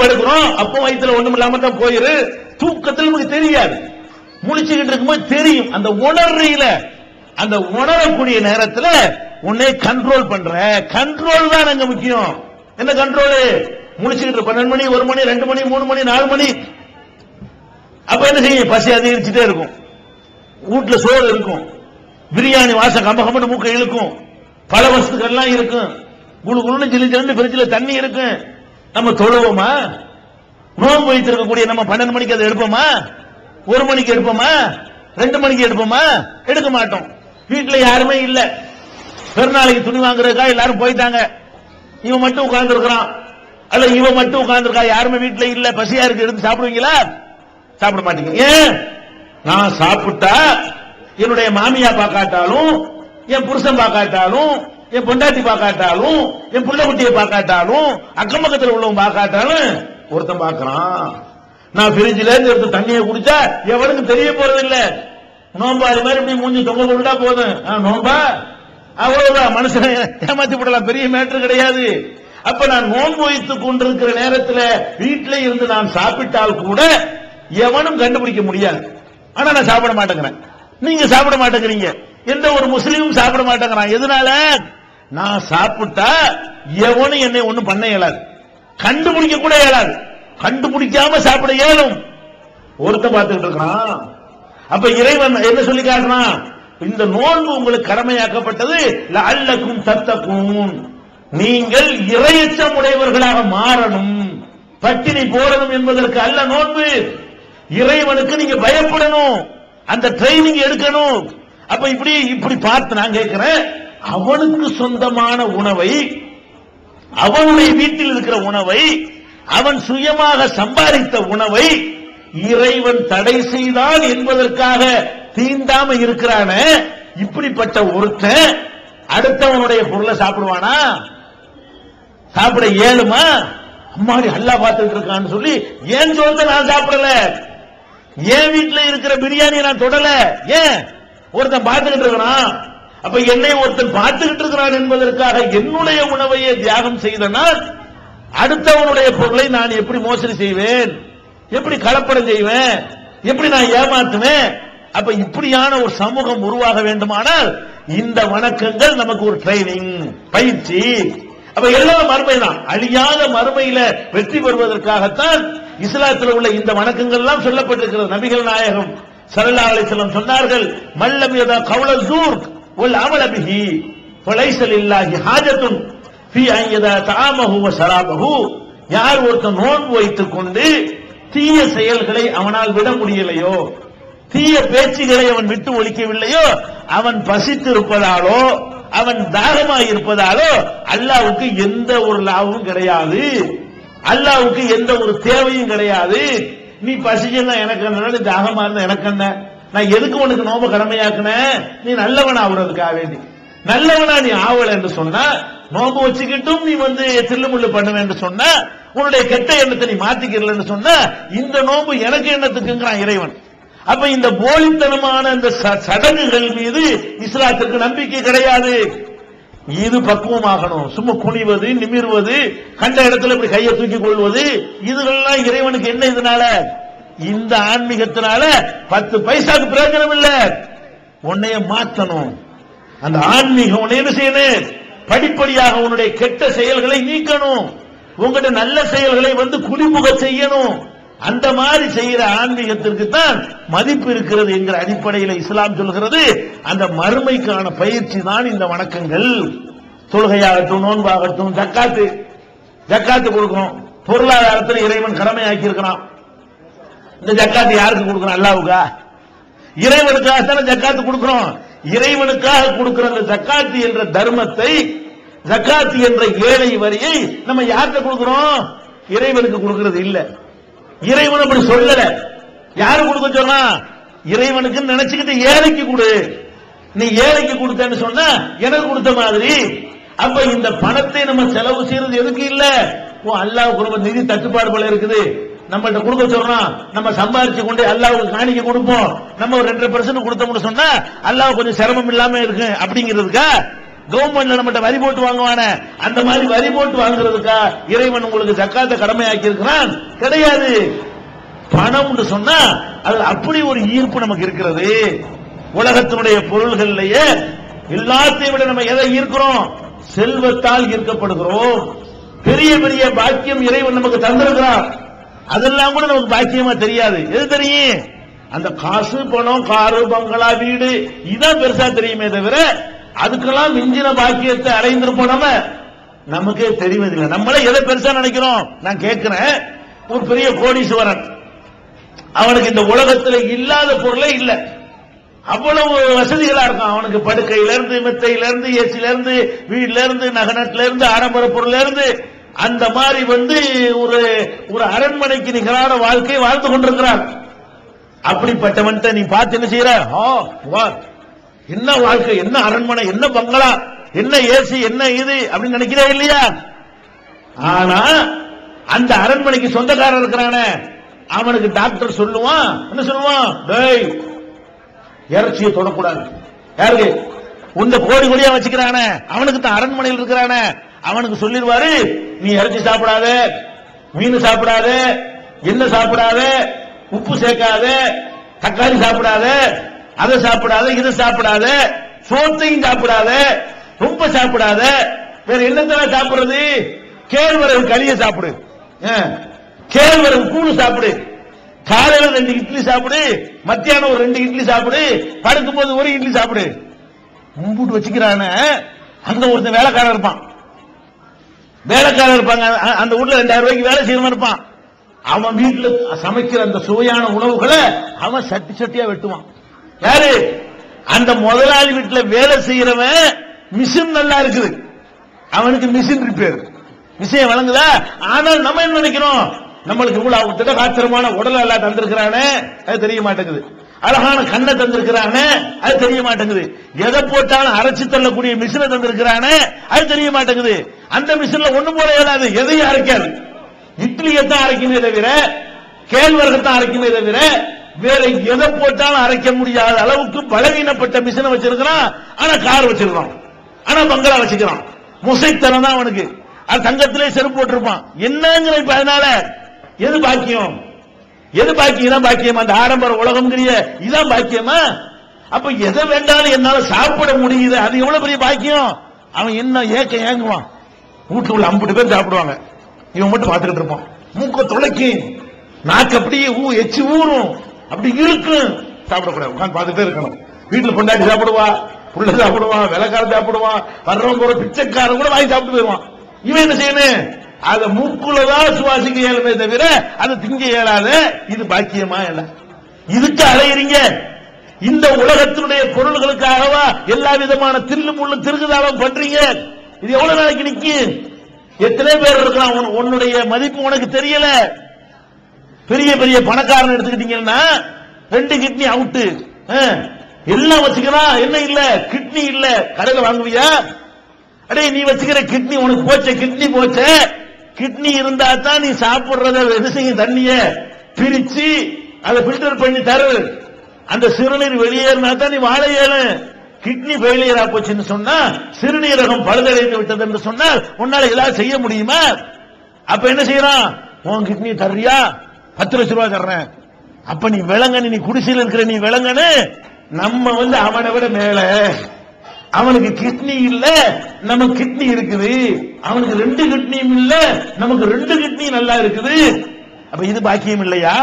படுக்கிறோம் அப்போ வயித்துல ஒண்ணும் இல்லாம தான் போயிரு. தூக்கத்தில் நமக்கு தெரியாது. முடிச்சுக்கிட்டு இருக்கும்போது தெரியும். அந்த உணர்றையில அந்த உணரக்கூடிய நேரத்துல உன்னை கண்ட்ரோல் பண்ற. கண்ட்ரோல் தான் அங்க முக்கியம். என்ன கண்ட்ரோல் முடிச்சுக்கிட்டு பன்னெண்டு மணி ஒரு மணி ரெண்டு மணி மூணு மணி நாலு மணி. அப்ப என்ன செய்யும்? பசி அதிகரிச்சுட்டே இருக்கும். வீட்டுல சோறு இருக்கும். பிரியாணி வாசம் கம்ப கம்பன்னு மூக்க இழுக்கும். பல வசதிகள்லாம் இருக்கும். குழு குழுன்னு ஜில்லி ஜிலின்னு பிரிட்ஜில் தண்ணி இருக்கும். நம்ம தொழுவோமா? நோன்பு வைத்திருக்கக்கூடிய நம்ம பன்னெண்டு மணிக்கு அதை எடுப்போமா? ஒரு மணிக்கு எடுப்போமா? ரெண்டு மணிக்கு எடுப்போமா? எடுக்க மாட்டோம். வீட்டுல யாருமே இல்ல. பெருநாளைக்கு துணி வாங்குறதுக்கா எல்லாரும் போயிட்டாங்க. இவன் மட்டும் உட்கார்ந்து இருக்கிறான் அல்ல இவன் மட்டும் உட்கார்ந்து யாருமே வீட்டுல இல்ல. பசியா இருக்கு. எடுத்து சாப்பிடுவீங்களா? சாப்பிட மாட்டீங்க. ஏன்? நான் சாப்பிட்டா என்னுடைய மாமியா பார்க்காட்டாலும் என் புருஷன் பார்க்காட்டாலும் என் பொண்டாட்டி பார்க்காட்டாலும் என் புள்ள குட்டியை பார்க்காட்டாலும் அக்கம் பக்கத்தில் உள்ளவன் பார்க்காட்டாலும் ஒருத்தன் பார்க்கறான். நான் பிரிட்ஜில இருந்து எடுத்து தண்ணியை குடிச்சா எவனுக்கு தெரிய போறது இல்ல நோம்பாரி மாதிரி இப்படி மூஞ்சி தொங்க கொண்டா போதும். ஆ, நோம்பா அவ்வளவுதான். மனுஷனை ஏமாத்தி விடலாம் பெரிய மேட்டர் கிடையாது. அப்ப நான் நோன்பு வைத்துக் கொண்டிருக்கிற நேரத்துல வீட்டில இருந்து நான் சாப்பிட்டால் கூட எவனும் கண்டுபிடிக்க முடியாது. ஆனா நான் சாப்பிட மாட்டேங்கிறேன். நீங்க சாப்பிட மாட்டேங்கிறீங்க. எந்த ஒரு முஸ்லீமும் சாப்பிட மாட்டேங்கிறான். எதனால? நான் சாப்பிட்டா எவனும் என்னை ஒண்ணும் பண்ண இயலாது. கண்டுபிடிக்க கூட இயலாது. கண்டுபிடிக்காம சாப்பிட இயலும். ஒருத்தன் பார்த்துக்கிட்டு இருக்கான் அப்ப இறைவன் என்ன சொல்லி காட்டுறான்? இந்த நோன்பு உங்களுக்கு கடமையாக்கப்பட்டது. அல்லக்கும் தத்தக்கும் நீங்கள் இறையச்சம் உடையவர்களாக மாறணும். பட்டினி போடணும் என்பதற்கு அல்ல நோன்பு. இறைவனுக்கு நீங்க பயப்படணும். அந்த ட்ரைனிங் எடுக்கணும். அப்ப இப்படி இப்படி பார்த்து நான் கேட்கிறேன். அவனுக்கு சொந்தமான உணவை அவனுடைய வீட்டில் இருக்கிற உணவை அவன் சுயமாக சம்பாதித்த உணவை இறைவன் தடை செய்தான் என்பதற்காக தீண்டாம இருக்கிறான இப்படிப்பட்ட ஒருத்தன் அடுத்தவனுடைய பொருளை சாப்பிடுவானா? சாப்பிட ஏழுமா? அம்மாடி அல்லா பார்த்துட்டு இருக்கான்னு சொல்லி ஏன் சொல்றத நான் சாப்பிடல? ஏன் வீட்டுல இருக்கிற பிரியாணி நான் தொடல. ஏன்? ஒருத்தன் பார்த்துக்கிட்டு இருக்கிறான் அப்ப என்னை ஒருத்தன் பார்த்துக்கிட்டு இருக்கிறான் என்பதற்காக என்னுடைய உணவையே தியாகம் செய்தனால் அடுத்தவனுடைய பொருளை நான் எப்படி மோசடி செய்வேன்? எப்படி கலப்படம் செய்வேன்? எப்படி நான் ஏமாத்துவேன்? அப்ப இப்படியான ஒரு சமூகம் உருவாக வேண்டுமானால் இந்த வணக்கங்கள் நமக்கு ஒரு ட்ரைனிங் பயிற்சி. அப்ப எல்லாம் மறுமை தான் அழியாத மறுமையில வெற்றி பெறுவதற்காகத்தான் இஸ்லாத்தில் உள்ள இந்த வணக்கங்கள் எல்லாம் சொல்லப்பட்டிருக்கிறது. நபிகள் நாயகம் சரல்லா அலிஸ்லாம் சொன்னார்கள் மல்லம் யதா கவுல ஜூர் ஒல் அமல பிஹி ஃபலைஸல் இல்லாஹி ஹாஜத்துன் ஃபி அன் யதா தஆமஹு வ யார் ஒருத்தன் நோன்பு வைத்துக் கொண்டு தீய செயல்களை அவனால் விட முடியலையோ தீய பேச்சுகளை அவன் விட்டு ஒழிக்கவில்லையோ அவன் பசித்து இருப்பதாலோ அவன் தாகமாய் இருப்பதாலோ அல்லாவுக்கு எந்த ஒரு லாபமும் கிடையாது. அல்லாவுக்கு எந்த ஒரு தேவையும் கிடையாது. நீ பசிச்சா எனக்கு என்ன? தாகமா இருந்தா எனக்கு என்ன? நான் எதுக்கு உனக்கு நோம்ப கடமையாக்குன? நீ நல்லவன் ஆகுறதுக்காக வேண்டி. நல்லவனா நீ ஆவல என்று சொன்னா நோம்பு வச்சுக்கிட்டும் நீ வந்து தில்லுமுள்ளு பண்ணுவேன் என்று சொன்னா உன்னுடைய கெட்ட எண்ணத்தை நீ மாத்திக்கிறலன்னு சொன்னா இந்த நோம்பு எனக்கு எண்ணத்துக்குங்கிறான் இறைவன். அப்ப இந்த போலித்தனமான இந்த ச- சடங்குகள் மீது இஸ்லாத்திற்கு நம்பிக்கை கிடையாது. இது பக்குவமாகணும். சும்மா குனிவது நிமிர்வது கண்ட இடத்துல இப்படி கையை தூக்கி கொள்வது இதுகள்லாம் இறைவனுக்கு என்ன இதனால? இந்த ஆன்மீகத்தினால பத்து பைசாக்கு பிரயோஜனம் இல்ல. உன்னைய மாத்தணும். அந்த ஆன்மீகம் உன்னை என்ன செய்யணும் படிப்படியாக உன்னுடைய கெட்ட செயல்களை நீக்கணும். உங்கள்கிட்ட நல்ல செயல்களை வந்து குடிமுக செய்யணும். அந்த மாதிரி செய்யற ஆன்மீகத்திற்கு தான் மதிப்பு இருக்கிறது என்கிற அடிப்படையில் இஸ்லாம் சொல்கிறது. அந்த மறுமைக்கான பயிற்சி தான் இந்த வணக்கங்கள். தொழுகையாகட்டும் நோன்பாகட்டும் ஜக்காத்து. ஜக்காத்து கொடுக்கணும். பொருளாதாரத்தில் இறைவன் கடமையாக்கி இருக்கிறான் இந்த ஜக்காத்து யாருக்கு கொடுக்கணும்? அல்லாவுக்கா? இறைவனுக்காக தானே ஜக்காத்து கொடுக்கிறோம். இறைவனுக்காக கொடுக்கிற அந்த ஜக்காத்து என்ற தர்மத்தை ஜக்காத்து என்ற ஏழை வரியை நம்ம யார்கிட்ட கொடுக்கிறோம்? இறைவனுக்கு கொடுக்கிறது இல்ல. இறைவன் அப்படி சொல்லல. யாரு கொடுக்க சொன்னா? இறைவனுக்கு நினைச்சுக்கிட்டு ஏழைக்கு கொடு. நீ ஏழைக்கு கொடுத்தேன்னு சொன்னா எனக்கு கொடுத்த மாதிரி. அப்ப இந்த பணத்தை நம்ம செலவு செய்யறது எதுக்கு இல்ல? ஓ அல்லாஹ் குடும்ப நிதி தட்டுப்பாடு போல இருக்குது. நம்மள்ட்ட கொடுக்க சொல்றோம் நம்ம சம்பாரிச்சு கொண்டு அல்லாவுக்கு காணிக்க கொடுப்போம். நம்ம ஒரு ரெண்டரை பர்சன்ட் கொடுத்தோம்னு சொன்னா அல்லாஹ் கொஞ்சம் சிரமம் இல்லாம இருக்கு. அப்படிங்கிறதுக்கா? கவர்மெண்ட்ல நம்மகிட்ட வரி போட்டு வாங்குவானே. அந்த மாதிரி வரி போட்டு வாங்குறதுக்கா இறைவன் உங்களுக்கு ஜக்காத்த கடமையாக்கி இருக்கிறான் கிடையாது. பணம்னு சொன்னா அது அப்படி ஒரு ஈர்ப்பு நமக்கு இருக்கிறது. உலகத்தினுடைய பொருள்கள்லயே எல்லாத்தையும் விட நம்ம எதை ஈர்க்கிறோம்? செல்வத்தால் ஈர்க்கப்படுகிறோம். பெரிய பெரிய பாக்கியம் இறைவன் நமக்கு தந்திருக்கிறான் அதெல்லாம் கூட நமக்கு பாக்கியமா தெரியாது. எது தெரியும்? அந்த காசு பணம் காரு பங்களா வீடு இதான் பெருசா தெரியுமே தவிர அதுக்கெல்லாம் மிஞ்சின பாக்கியத்தை அடைந்திருப்போம் நம்ம. நமக்கே தெரிவதில்லை. நம்மளே எதை பெருசா நினைக்கிறோம்? நான் கேட்கிறேன். ஒரு பெரிய கோடீஸ்வரன். அவனுக்கு இந்த உலகத்துல இல்லாத பொருளே இல்ல. அவ்வளவு வசதிகளா இருக்கும் அவனுக்கு படுக்கையில இருந்து மெத்தையில இருந்து ஏசில இருந்து வீட்ல இருந்து நகனட்ல இருந்து ஆடம்பர பொருள்ல இருந்து அந்த மாதிரி வந்து ஒரு ஒரு அரண்மனைக்கு நிகரான வாழ்க்கை வாழ்ந்து கொண்டிருக்கிறார். அப்படிப்பட்டவன் நீ பார்த்து என்ன செய்யற என்ன வாழ்க்கை என்ன அரண்மனை என்ன பங்களா என்ன ஏசி என்ன இது அப்படின்னு நினைக்கிறே இல்லையா? ஆனா அந்த அரண்மனைக்கு சொந்தக்காரர் இருக்கிறானே. அவனுக்கு டாக்டர் சொல்லுவான் என்ன சொல்லுவான்? டேய் இறைச்சியை தொடக்கூடாது. யாருக்கு? உன்னை கோடி கோடியா வச்சுக்கிறானே. அவனுக்கு தான் அரண்மனையில் இருக்கிறானே. அவனுக்கு சொல்லிடுவாரு நீ இறைச்சி சாப்பிடாத மீன் சாப்பிடாத என்ன சாப்பிடாத உப்பு சேர்க்காத தக்காளி சாப்பிடாத அதை சாப்பிடாத இதை சாப்பிடாத சோத்தையும் சாப்பிடாத ரொம்ப சாப்பிடாத வேற என்னத்தான் சாப்பிடுறது? கேழ்வரகு களிய சாப்பிடு. ஆ. கேழ்வரகு கூழ் சாப்பிடு. காலையில ரெண்டு இட்லி சாப்பிடு மத்தியானம் ஒரு ரெண்டு இட்லி சாப்பிடு படுக்கும் போது ஒரு இட்லி சாப்பிடு. மும்பூட்டு வச்சுக்கிறான அந்த ஒருத்தன் வேலைக்காரன் இருப்பான். வேலைக்காரன் இருப்பாங்க. அந்த வீட்டுல ரெண்டாயிரம் ரூபாய்க்கு வேலை செய்யறவன் இருப்பான். அவன் வீட்டுல சமைக்கிற அந்த சுவையான உணவுகளை அவன் சட்டி சட்டியா வெட்டுவான். யாரு? அந்த முதலாளி வீட்டுல வேலை செய்யறவன் மிஷின் நல்லா இருக்குது. அவனுக்கு மிஷின் ரிப்பேர் விஷயம் வழங்குதா? ஆனால் நம்ம என்ன நினைக்கிறோம்? நம்மளுக்கு இவ்வளவு திடகாத்திரமான உடல் எல்லாம் தந்திருக்கிறானே. அது தெரிய மாட்டேங்குது. அழகான கண்ணை தந்திருக்கிறானே அது தெரிய மாட்டேங்குது. எதை போட்டாலும் அரைச்சு தள்ளக்கூடிய மிஷினை தந்திருக்கிறானே அது தெரிய மாட்டேங்குது. அந்த மிஷின்ல ஒண்ணு போல இயலாது எதையும் அரைக்காது. இட்லியை தான் அரைக்குமே தவிர கேழ்வரகத்தான் அரைக்குமே தவிர வேற எதை போட்டாலும் அரைக்க முடியாத அளவுக்கு பலவீனப்பட்ட மிஷினை வச்சிருக்கிறான். ஆனா கார் வச்சிருக்கான் ஆனா பங்களா வச்சுக்கிறான் முசைத்தனம் தான் அவனுக்கு. அது தங்கத்திலே செருப்பு போட்டிருப்பான். என்னங்கிற இப்ப அதனால எது பாக்கியம்? எது பாக்கியம்? தான் பாக்கியம். அந்த ஆடம்பர உலகம்ங்கிறிய இதான் பாக்கியமா? அப்ப எதை வேண்டாலும் என்னால சாப்பிட முடியுது. அது எவ்வளவு பெரிய பாக்கியம்? அவன் என்ன ஏக்க ஏங்குவான்? வீட்டுக்குள்ள அம்புட்டு பேர் சாப்பிடுவாங்க. இவன் மட்டும் பார்த்துக்கிட்டு இருப்பான். மூக்க துளைக்கும். நாக்கு அப்படியே ஊ எச்சி ஊறும். அப்படி இழுக்கும் சாப்பிடக்கூடாது. உட்காந்து பார்த்துட்டே இருக்கணும். வீட்டுல பொண்டாட்டி சாப்பிடுவா புள்ள சாப்பிடுவான் விலைக்காரன் சாப்பிடுவான் வர்றவங்க ஒரு பிச்சைக்காரன் கூட வாங்கி சாப்பிட்டு போயிடுவான். இவன் என்ன செய்யணும்? அதை மூக்குள்ளதான் சுவாசிக்க இயலுமே தவிர அதை திங்க இயலாத. இது பாக்கியமா இல்ல இதுக்கு அலையிறீங்க. இந்த உலகத்தினுடைய பொருள்களுக்காகவா எல்லா விதமான தில்லு முள்ளு திருகுதாளம் பண்றீங்க. இது எவ்வளவு நாளைக்கு நிக்கு எத்தனை பேர் இருக்கலாம்? உன்னுடைய மதிப்பு உனக்கு தெரியல. பெரிய பெரிய பணக்காரன் எடுத்துக்கிட்டீங்கன்னா ரெண்டு கிட்னி அவுட்டு. எல்லாம் வச்சுக்கிறான் என்ன இல்ல? கிட்னி இல்ல. கடையில் வாங்குவியா? அடே நீ வச்சுக்கிற கிட்னி உனக்கு போச்ச? கிட்னி போச்ச? கிட்னி இருந்தா தான் நீ சாப்பிடுறத என்ன செய்யும் தண்ணிய பிரிச்சு அதை ஃபில்டர் பண்ணி தரு. அந்த சிறுநீர் வெளியேறினா தான் நீ வாழ ஏழு கிட்னி ஃபெயிலியர் போச்சுன்னு சொன்னா சிறுநீரகம் பழுதடைந்து விட்டது என்று சொன்னால் உன்னால ஏதாவது செய்ய முடியுமா? அப்ப என்ன செய்யறான்? உன் கிட்னி தர்றியா? பத்து லட்ச ரூபாய் தர்றேன். அப்ப நீ விளங்கன்னு நீ குடிசையில் இருக்கிற நீ விளங்கன்னு நம்ம வந்து அவனை விட மேல. அவனுக்கு கிட்னி இல்ல நமக்கு கிட்னி இருக்குது. அவனுக்கு ரெண்டு கிட்னியும் இல்ல நமக்கு ரெண்டு கிட்னியும் நல்லா இருக்குது. அப்ப இது பாக்கியம் இல்லையா?